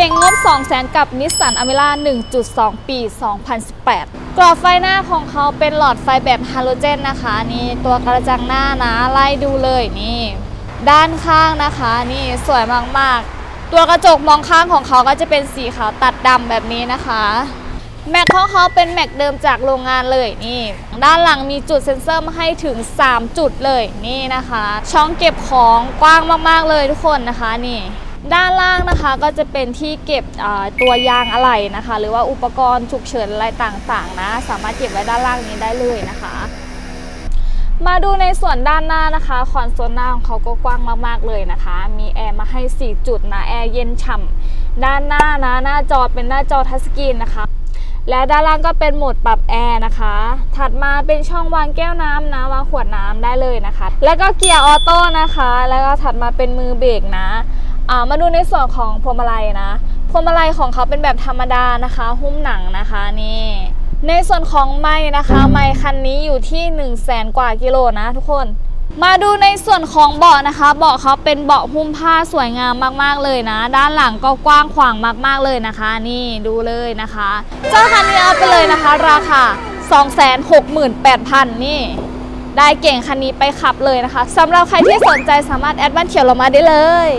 เก่งงบ 2 0 0แสนกับนิสสันอเมร่า1.2 ปี 2018 กรอบไฟหน้าของเขาเป็นหลอดไฟแบบฮาโลเจนนะคะ นี่ตัวกระจังหน้านะ ไล่ดูเลยนี่ ด้านข้างนะคะ นี่สวยมากๆ ตัวกระจกมองข้างของเขาก็จะเป็นสีขาวตัดดำแบบนี้นะคะ แม็กของเขาเป็นแม็กเดิมจากโรงงานเลยนี่ ด้านหลังมีจุดเซ็นเซอร์มาให้ถึง 3 จุดเลยนี่นะคะ ช่องเก็บของกว้างมากๆเลยทุกคนนะคะนี่ ด้านล่างนะคะก็จะเป็นที่เก็บตัวยางอะไหล่นะคะ หรือว่าอุปกรณ์ฉุกเฉินอะไรต่างๆ นะ สามารถเก็บไว้ด้านล่างนี้ได้เลยนะคะ มาดูในส่วนด้านหน้านะคะคอนโซลหน้าของเขาก็กว้างมากๆเลยนะคะ มีแอร์มาให้ 4 จุดนะแอร์เย็นฉ่ำด้านหน้านะหน้าจอเป็นหน้าจอทัชสกรีนนะคะและด้านล่างก็เป็นโหมดปรับแอร์นะคะ ถัดมาเป็นช่องวางแก้วน้ำนะวางขวดน้ำได้เลยนะคะ แล้วก็เกียร์ออโต้นะคะ แล้วก็ถัดมาเป็นมือเบรกนะ อ่ามาดูในส่วนของพวงมาลัยนะ พวงมาลัยของเขาเป็นแบบธรรมดานะคะ หุ้มหนังนะคะนี่ในส่วนของไม้นะคะ ไม้คันนี้อยู่ที่1 0 0 0 0แสนกว่ากิโลนะทุกคน มาดูในส่วนของเบาะนะคะ เบาะเขาเป็นเบาะหุ้มผ้าสวยงามมากๆเลยนะ ด้านหลังก็กว้างขวางมากๆเลยนะคะ นี่ดูเลยนะคะ เจ้าคันนี้เอาไปเลยนะคะ ราคา 268,000 นี่ ได้เก่งคันนี้ไปขับเลยนะคะสำหรับใครที่สนใจสามารถแอดบ้านเขียวเรามาได้เลย